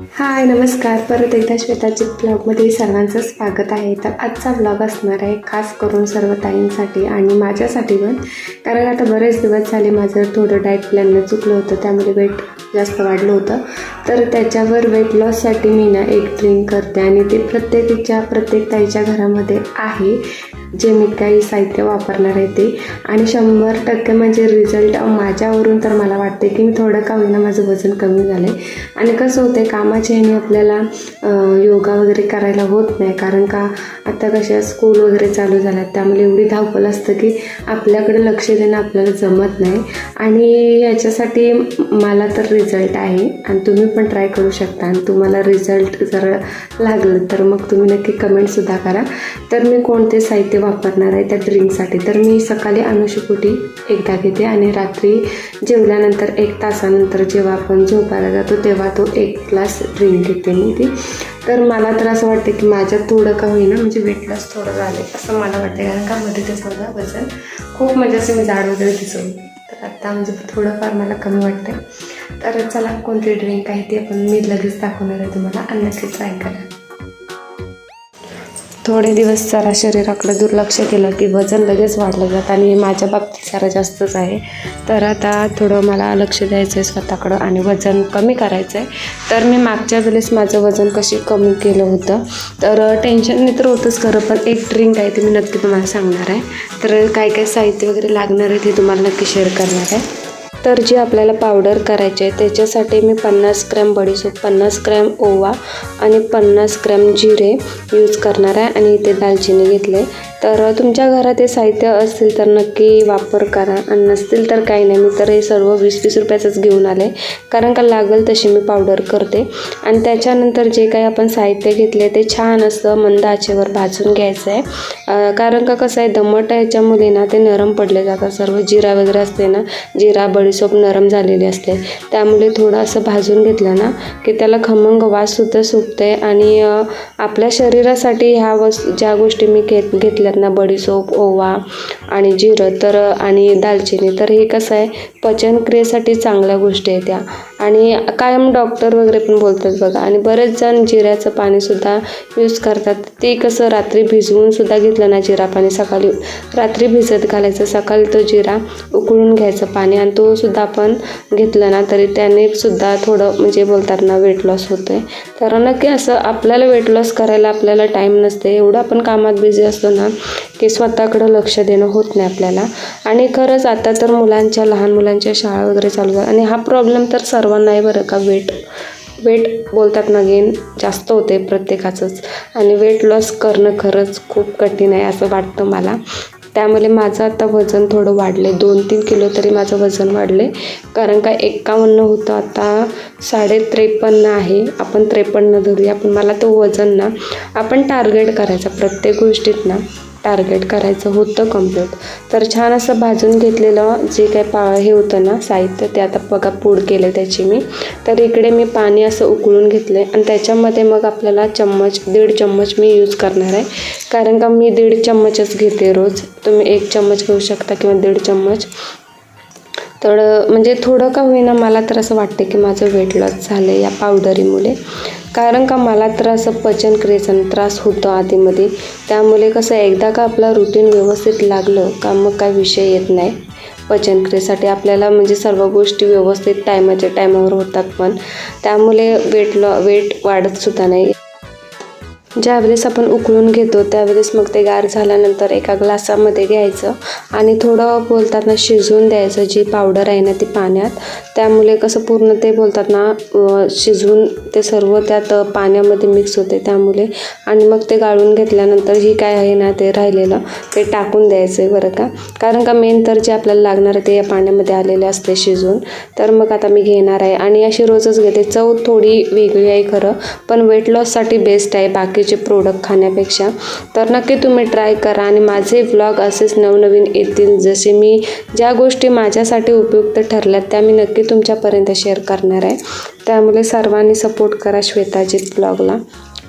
हाय नमस्कार. परत एकदा श्वेताची ब्लॉगमध्ये सर्वांचं स्वागत आहे. तर आजचा ब्लॉग असणार आहे खास करून सर्व ताईंसाठी आणि माझ्यासाठी पण. कारण आता बरेच दिवस झाले माझं थोडं डाएट प्लॅननं चुकलं होतं त्यामुळे वेट जास्त वाढलं होतं. तर त्याच्यावर वेट लॉससाठी मी ना एक ड्रिंक करते आणि ते प्रत्येकीच्या प्रत्येक ताईच्या घरामध्ये आहे. जे मी काही साहित्य वापरणार आहे ते. आणि शंभर टक्के म्हणजे रिझल्ट माझ्यावरून तर मला वाटते की मी थोडं का होईना माझं वजन कमी झालं आहे आणि कसं होतं आहे कामाच्या ह्याने आपल्याला योगा वगैरे करायला होत नाही. कारण का आता कशा स्कूल वगैरे चालू झाल्यात त्यामुळे एवढी धावपल असतं की आपल्याकडे लक्ष देणं आपल्याला जमत नाही. आणि याच्यासाठी मला तर रिझल्ट आहे आणि तुम्ही पण ट्राय करू शकता. आणि तुम्हाला रिझल्ट जर लागलं तर मग तुम्ही नक्की कमेंटसुद्धा करा. तर मी कोणते साहित्य वापरणार आहे त्या ड्रिंकसाठी. तर मी सकाळी अनुशुकुटी एकदा घेते आणि रात्री जेवल्यानंतर एक तासानंतर जेव्हा आपण झोपायला जातो तेव्हा तो एक ग्लास ड्रिंक घेते मी ती. तर मला तर असं वाटतं की माझ्यात थोडं का होईना म्हणजे वेट लॉस थोडं झालं असं मला वाटतं. कारण का मध्ये ते माझं वजन खूप म्हणजे असं मी जाड वगैरे दिसवली. तर आत्ता म्हणजे थोडंफार मला कमी वाटतं तर चला कोणती ड्रिंक आहे ती आपण मी लगेच दाखवणार आहे तुम्हाला. आणि नक्कीच ट्राय करा. थोडे दिवस जरा शरीराकडे दुर्लक्ष केलं की वजन लगेच वाढलं जातं आणि माझ्या बाबतीत जरा जास्तच आहे. तर आता थोडं मला लक्ष द्यायचं आहे स्वतःकडं आणि वजन कमी करायचं आहे. तर मी मागच्या वेळेस माझं वजन कशी कमी केलं होतं तर टेन्शन तर होतंच खरं पण एक ड्रिंक आहे ते मी नक्की तुम्हाला सांगणार आहे. तर काय काय साहित्य वगैरे लागणार आहे ते तुम्हाला नक्की शेअर करणार आहे. तर जी आपल्याला पावडर करायची आहे त्याच्यासाठी मी पन्नास ग्रॅम बडीसूप पन्नास ग्रॅम ओवा आणि पन्नास ग्रॅम जिरे यूज करणार आहे. आणि इथे दालचिनी घेतले तर तुमच्या घरात हे साहित्य असतील तर नक्की वापर करा. आणि नसतील तर काही नाही. मी तर हे सर्व वीस वीस रुपयाचंच घेऊन आले. कारण का लागेल तशी मी पावडर करते. आणि त्याच्यानंतर जे काही आपण साहित्य घेतले ते छान असं मंद आचेवर भाजून घ्यायचं आहे कारण का कसं आहे दमट याच्यामुळे ना ते नरम पडले जातात. सर्व जिरा वगैरे असते ना जिरा बडीसोप नरम झालेली असते. त्यामुळे थोडं असं भाजून घेतलं ना की त्याला खमंग वाससुद्धा सुटते आणि आपल्या शरीरासाठी ह्या वस् ज्या गोष्टी मी घेत घेतल्या घेतल्यात ना बडीसोप ओवा आणि जिरं तर आणि दालचिनी. तर हे कसं आहे पचनक्रियेसाठी चांगल्या गोष्टी आहेत त्या आणि कायम डॉक्टर वगैरे पण बोलतात बघा. आणि बरेच जण जिऱ्याचं पाणीसुद्धा यूज करतात. ते कसं रात्री भिजवूनसुद्धा घेतलं ना जिरा पाणी सकाळी रात्री भिजत घालायचं. सकाळी तो जिरा उकळून घ्यायचं पाणी आणि तो सुद्धा आपण घेतलं ना तरी त्याने सुद्धा थोडं म्हणजे बोलतात ना वेट लॉस होतं आहे तर नक्की असं आपल्याला वेट लॉस करायला आपल्याला टाईम नसते. एवढं आपण कामात बिझी असतो ना की स्वतःकडं लक्ष देणं होत नाही आपल्याला. आणि खरंच आता तर मुलांच्या लहान मुलांच्या शाळा वगैरे चालू झाल्या. आणि हा प्रॉब्लेम तर सर्वांना आहे बरं का वेट वेट बोलतात ना गेन जास्त होते प्रत्येकाचंच. आणि वेट लॉस करणं खरंच खूप कठीण आहे असं वाटतं मला. त्यामुळे माझं आता वजन थोडं वाढले दोन तीन किलो तरी माझं वजन वाढले कारण का एक्कावन्न होतं आता साडे त्रेपन्न आहे. आपण त्रेपन्न धरूया पण मला तो वजन ना आपण टार्गेट करायचा प्रत्येक गोष्टीत ना. टार्गेट करायचं होतं कंप्लीट तर छान असं भाजून घेतलेलं जे काय पा हे होतं ना साहित्य ते आता बघा पूड केलं त्याची मी. तर इकडे मी पाणी असं उकळून घेतलं आणि त्याच्यामध्ये मग आपल्याला चम्मच दीड चम्मच मी यूज करणार आहे. कारण का मी दीड चम्मचच घेते रोज. तुम्ही एक चम्मच घेऊ शकता किंवा दीड चम्मच. तर म्हणजे थोडं का होईना मला तर असं वाटते की माझं वेट लॉस झालं आहे या पावडरीमुळे कारण का मला तर असं पचन क्रियेचा त्रास होतो आधीमध्ये. त्यामुळे कसं एकदा का आपलं रुटीन व्यवस्थित लागलं का मग काय विषय येत नाही. पचनक्रियेसाठी आपल्याला म्हणजे सर्व गोष्टी व्यवस्थित टायमाच्या टायमावर होतात पण. त्यामुळे वेट लॉ वेट वाढतसुद्धा नाही. ज्यावेळेस आपण उकळून घेतो त्यावेळेस मग ते गार झाल्यानंतर एका ग्लासामध्ये घ्यायचं आणि थोडं बोलतात ना शिजवून द्यायचं जी पावडर आहे ना ती पाण्यात. त्यामुळे कसं पूर्ण ते बोलतात ना शिजवून ते सर्व त्यात पाण्यामध्ये मिक्स होते. त्यामुळे आणि मग ते गाळून घेतल्यानंतर ही काय आहे ना ते राहिलेलं ते टाकून द्यायचं आहे बरं का. कारण का मेन तर जे आपल्याला लागणार आहे ते या पाण्यामध्ये आलेले असते शिजवून. तर मग आता मी घेणार आहे आणि अशी रोजच घेते. चव थोडी वेगळी आहे खरं पण वेट लॉससाठी बेस्ट आहे. बाकी बाकीचे प्रोडक्ट खाण्यापेक्षा. तर नक्की तुम्ही ट्राय करा आणि माझे ब्लॉग असेच नवनवीन येतील. जसे मी ज्या गोष्टी माझ्यासाठी उपयुक्त ठरल्या त्या मी नक्की तुमच्यापर्यंत शेअर करणार आहे. त्यामुळे सर्वांनी सपोर्ट करा श्वेताजीत ब्लॉगला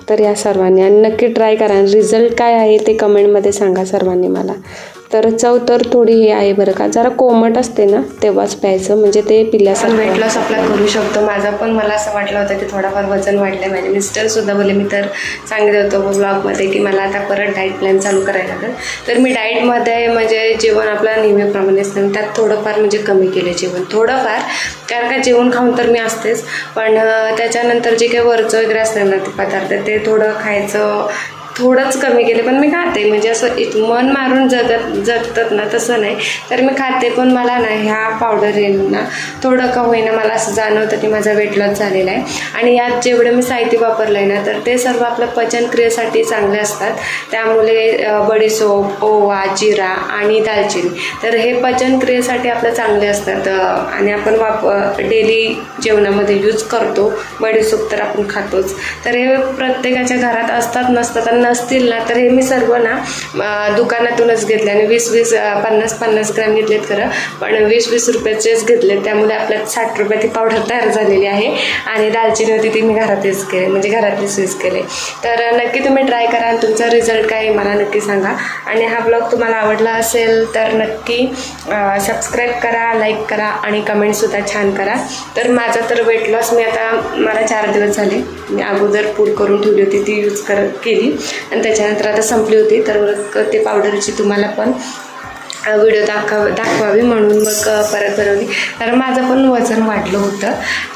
तर या सर्वांनी. आणि नक्की ट्राय करा. रिझल्ट काय आहे ते कमेंटमध्ये सांगा सर्वांनी मला. तर चव तर थोडी हे आहे बरं का. जरा कोमट असते ना तेव्हाच प्यायचं. म्हणजे ते पिल्यासारखं. वेट लॉस आपला करू शकतो. माझा पण मला असं वाटलं होतं की थोडाफार वजन वाढलं आहे माझे मिस्टरसुद्धा बोले मी तर सांगितलं होतं ब्लॉगमध्ये की मला आता परत डाईट प्लॅन चालू करायला लागेल. तर मी डाईटमध्ये म्हणजे जेवण आपलं नेहमीप्रमाणे असतं त्यात थोडंफार म्हणजे कमी केलं जेवण. थोडंफार. कारण का जेवण खाऊन तर मी असतेच. पण त्याच्यानंतर जे काही वरचं वगैरे असतं ना ते पदार्थ ते थोडं खायचं थोडंच कमी केलं पण मी खाते. म्हणजे असं इत- मन मारून जगत जगतात ना तसं नाही. तर मी खाते पण मला ना ह्या पावडर ना थोडं का होईना मला असं जाणवतं की माझा वेट लॉस झालेला आहे. आणि यात जेवढं मी साहित्य वापरलं आहे ना तर ते सर्व आपल्या पचनक्रियेसाठी चांगले असतात. त्यामुळे बडीसोप ओवा जिरा आणि दालचिनी. तर हे पचनक्रियेसाठी आपलं चांगले असतात. आणि आपण वाप डेली जेवणामध्ये यूज करतो. बडीसोप तर आपण खातोच. तर हे प्रत्येकाच्या घरात असतात नसतात आणि नसतील ना तर हे मी सर्व ना दुकानातूनच घेतले आणि वीस वीस पन्नास पन्नास ग्रॅम घेतलेत खरं. पण वीस वीस रुपयाचेच घेतले त्यामुळे आपल्यात साठ रुपयाची पावडर तयार झालेली आहे आणि दालचिनी होती ती मी घरात यूज केले म्हणजे घरातलीच यूज केले. तर नक्की तुम्ही ट्राय करा आणि तुमचा रिझल्ट काय आहे मला नक्की सांगा. आणि हा ब्लॉग तुम्हाला आवडला असेल तर नक्की सबस्क्राईब करा लाईक करा आणि कमेंटसुद्धा छान करा. तर माझा तर वेट लॉस मी आता मला चार दिवस झाले. मी अगोदर पूड करून ठेवली होती ती यूज कर केली. आणि त्याच्यानंतर आता संपली होती तर ते पावडरची तुम्हाला पण व्हिडिओ दाखव दाखवावी म्हणून मग परत बनवली. कारण माझं पण वजन वाढलं होतं.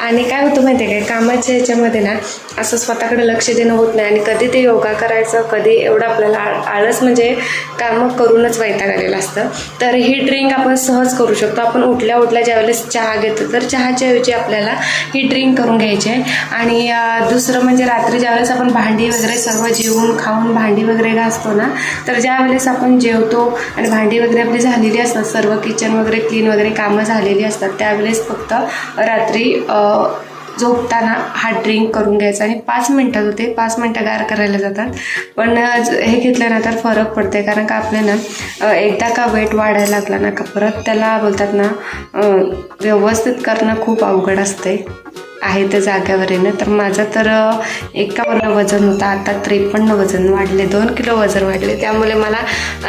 आणि काय होतं माहिती आहे काय कामाच्या ह्याच्यामध्ये ना असं स्वतःकडे लक्ष देणं होत नाही. आणि कधी ते योगा करायचं कधी एवढं आपल्याला आळ आळस म्हणजे कामं करूनच वैताग आलेलं असतं. तर ही ड्रिंक आपण सहज करू शकतो. आपण उठल्या उठल्या ज्यावेळेस चहा घेतो तर चहाच्या ऐवजी आपल्याला ही ड्रिंक करून घ्यायची आहे. आणि दुसरं म्हणजे रात्री ज्यावेळेस आपण भांडी वगैरे सर्व जेवून खाऊन भांडी वगैरे घासतो ना तर ज्यावेळेस आपण जेवतो आणि भांडी वगैरे आपली झालेली असतात सर्व किचन वगैरे क्लीन वगैरे कामं झालेली असतात त्यावेळेस फक्त रात्री झोपताना हा ड्रिंक करून घ्यायचा आणि पाच मिनटात होते पाच मिनटं गार करायला जातात. पण हे घेतलं ना तर फरक पडते कारण का आपल्याला एकदा का वेट वाढायला लागला ना का परत त्याला बोलतात ना व्यवस्थित करणं खूप अवघड असते आहे त्या जाग्यावर आहे ना तर माझं तर एकावन्न वजन होतं. आता त्रेपन्न वजन वाढले. दोन किलो वजन वाढले. त्यामुळे मला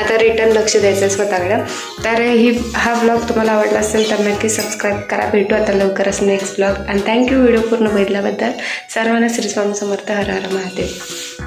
आता रिटर्न लक्ष द्यायचं आहे स्वतःकडं. तर ही हा ब्लॉग तुम्हाला आवडला असेल तर नक्की सबस्क्राईब करा. भेटू आता लवकरच नेक्स्ट ब्लॉग आणि थँक्यू व्हिडिओ पूर्ण बघितल्याबद्दल. सर्वांना श्री स्वामी समर्थ. हर हर महादेव.